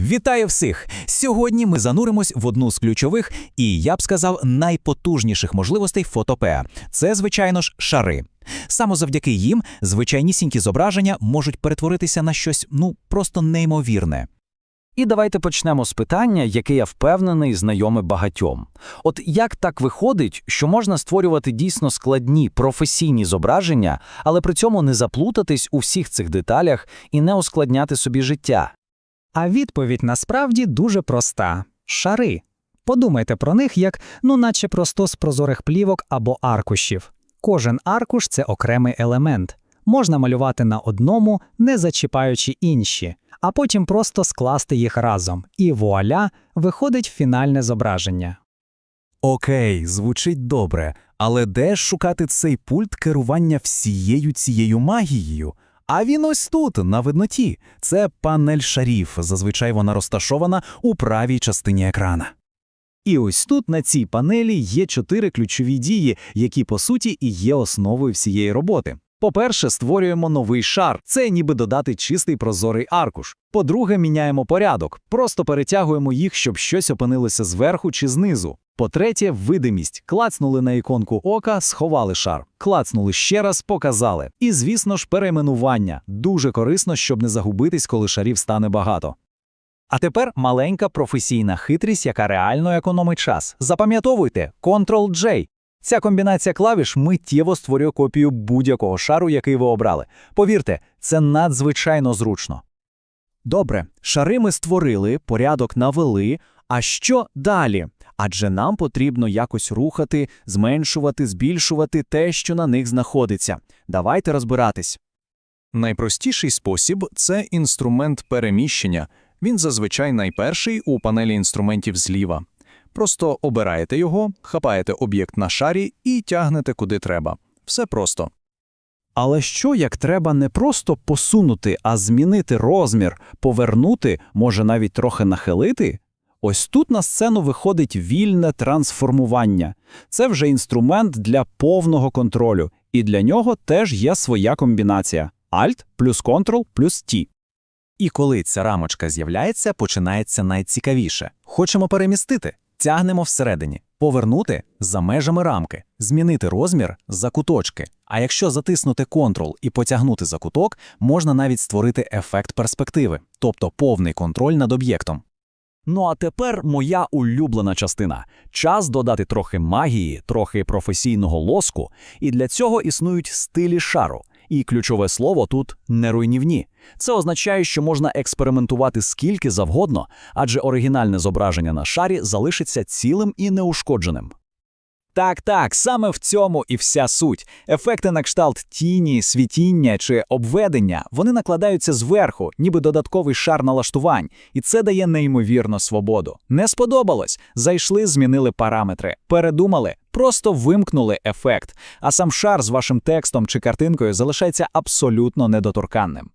Вітаю всіх! Сьогодні ми зануримось в одну з ключових і, я б сказав, найпотужніших можливостей фотопеа. Це, звичайно ж, шари. Саме завдяки їм звичайнісінькі зображення можуть перетворитися на щось ну просто неймовірне. І давайте почнемо з питання, яке я впевнений знайоме багатьом. От як так виходить, що можна створювати дійсно складні професійні зображення, але при цьому не заплутатись у всіх цих деталях і не ускладняти собі життя? А відповідь насправді дуже проста: шари. Подумайте про них як, ну, наче просто з прозорих плівок або аркушів. Кожен аркуш це окремий елемент. Можна малювати на одному, не зачіпаючи інші, а потім просто скласти їх разом. І вуаля, виходить фінальне зображення. Окей, звучить добре, але де шукати цей пульт керування всією цією магією? А він ось тут, на видноті. Це панель шарів. Зазвичай вона розташована у правій частині екрана. І ось тут на цій панелі є чотири ключові дії, які по суті і є основою всієї роботи. По-перше, створюємо новий шар, це ніби додати чистий прозорий аркуш. По-друге, міняємо порядок, просто перетягуємо їх, щоб щось опинилося зверху чи знизу. По-третє, видимість. Клацнули на іконку ока, сховали шар. Клацнули ще раз, показали. І, звісно ж, перейменування. Дуже корисно, щоб не загубитись, коли шарів стане багато. А тепер маленька професійна хитрість, яка реально економить час. Запам'ятовуйте Ctrl-J. Ця комбінація клавіш миттєво створює копію будь-якого шару, який ви обрали. Повірте, це надзвичайно зручно. Добре, шари ми створили, порядок навели. А що далі? Адже нам потрібно якось рухати, зменшувати, збільшувати те, що на них знаходиться. Давайте розбиратись. Найпростіший спосіб це інструмент переміщення. Він зазвичай найперший у панелі інструментів зліва. Просто обираєте його, хапаєте об'єкт на шарі і тягнете куди треба. Все просто. Але що як треба не просто посунути, а змінити розмір, повернути, може навіть трохи нахилити? Ось тут на сцену виходить вільне трансформування. Це вже інструмент для повного контролю, і для нього теж є своя комбінація Alt плюс Ctrl плюс T. І коли ця рамочка з'являється, починається найцікавіше. Хочемо перемістити, тягнемо всередині, повернути за межами рамки, змінити розмір за куточки. А якщо затиснути Ctrl і потягнути за куток, можна навіть створити ефект перспективи, тобто повний контроль над об'єктом. Ну а тепер моя улюблена частина. Час додати трохи магії, трохи професійного лоску, і для цього існують стилі шару. І ключове слово тут неруйнівні. Це означає, що можна експериментувати скільки завгодно, адже оригінальне зображення на шарі залишиться цілим і неушкодженим. Так, так, саме в цьому і вся суть. Ефекти на кшталт тіні, світіння чи обведення вони накладаються зверху, ніби додатковий шар налаштувань, і це дає неймовірну свободу. Не сподобалось? Зайшли, змінили параметри, передумали, просто вимкнули ефект, а сам шар з вашим текстом чи картинкою залишається абсолютно недоторканним.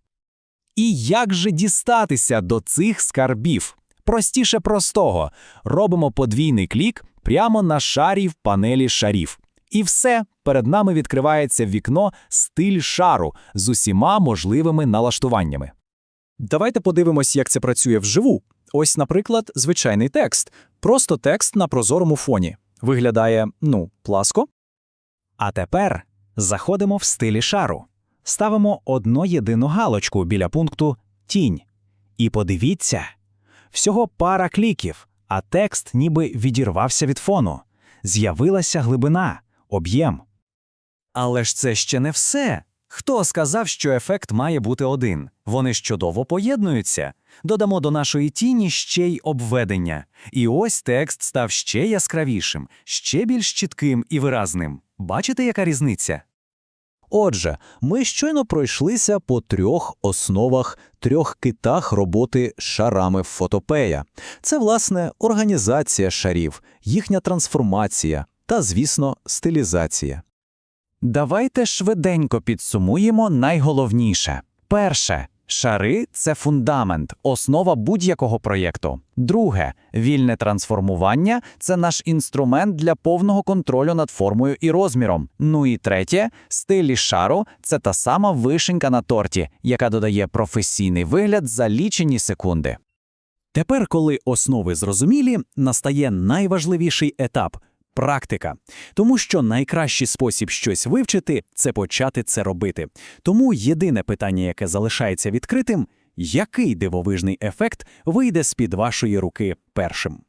І як же дістатися до цих скарбів? Простіше простого. Робимо подвійний клік прямо на шарі в панелі шарів. І все, перед нами відкривається вікно стиль шару з усіма можливими налаштуваннями. Давайте подивимось, як це працює вживу. Ось, наприклад, звичайний текст. Просто текст на прозорому фоні. Виглядає, ну, пласко. А тепер заходимо в стилі шару. Ставимо одну єдину галочку біля пункту Тінь. І подивіться, всього пара кліків, а текст ніби відірвався від фону. З'явилася глибина, об'єм. Але ж це ще не все. Хто сказав, що ефект має бути один? Вони чудово поєднуються. Додамо до нашої тіні ще й обведення. І ось текст став ще яскравішим, ще більш чітким і виразним. Бачите, яка різниця? Отже, ми щойно пройшлися по трьох основах, трьох китах роботи шарами фотопея. Це, власне, організація шарів, їхня трансформація та, звісно, стилізація. Давайте швиденько підсумуємо найголовніше. Перше. Шари це фундамент, основа будь-якого проєкту. Друге, вільне трансформування це наш інструмент для повного контролю над формою і розміром. Ну і третє, стилі шару це та сама вишенька на торті, яка додає професійний вигляд за лічені секунди. Тепер, коли основи зрозумілі, настає найважливіший етап практика. Тому що найкращий спосіб щось вивчити це почати це робити. Тому єдине питання, яке залишається відкритим, який дивовижний ефект вийде з-під вашої руки першим.